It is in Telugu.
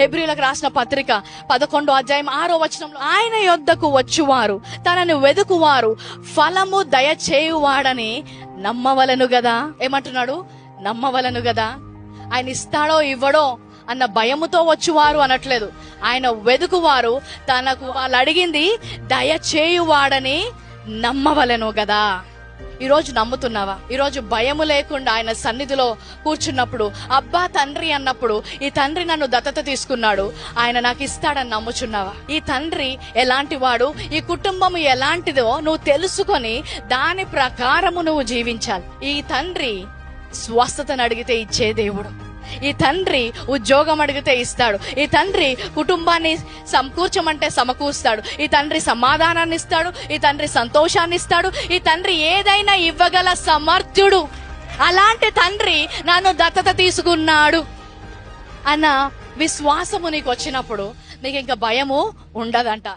హెబ్రిలకు రాసిన పత్రిక పదకొండో అధ్యాయం ఆరో వచనంలో ఆయన యొద్దకు వచ్చువారు తనను వెదుకువారు ఫలము దయచేయువాడని నమ్మవలను గదా? ఏమంటున్నాడు? నమ్మవలను గదా? ఆయన ఇస్తాడో ఇవ్వడో అన్న భయముతో వచ్చువారు అనట్లేదు. ఆయన వెదుకువారు తనకు వాళ్ళు అడిగింది దయచేయువాడని నమ్మవలను గదా? ఈరోజు నమ్ముతున్నావా? ఈరోజు భయము లేకుండా ఆయన సన్నిధిలో కూర్చున్నప్పుడు అబ్బా తండ్రి అన్నప్పుడు ఈ తండ్రి నన్ను దత్తత తీసుకున్నాడు. ఆయన నాకు ఇస్తాడని నమ్ముచున్నావా? ఈ తండ్రి ఎలాంటి వాడు? ఈ కుటుంబం ఎలాంటిదో నువ్వు తెలుసుకొని దాని ప్రకారము నువ్వు జీవించాలి. ఈ తండ్రి స్వస్థతను అడిగితే ఇచ్చే దేవుడు. ఈ తండ్రి ఉద్యోగం అడిగితే ఇస్తాడు. ఈ తండ్రి కుటుంబాన్ని సమకూర్చమంటే సమకూరుస్తాడు. ఈ తండ్రి సమాధానాన్ని ఇస్తాడు. ఈ తండ్రి సంతోషాన్ని ఇస్తాడు. ఈ తండ్రి ఏదైనా ఇవ్వగల సమర్థుడు. అలాంటి తండ్రి నన్ను దత్తత తీసుకున్నాడు. అన్న విశ్వాసము నీకు వచ్చినప్పుడు నీకు ఇంకా భయము ఉండదంట.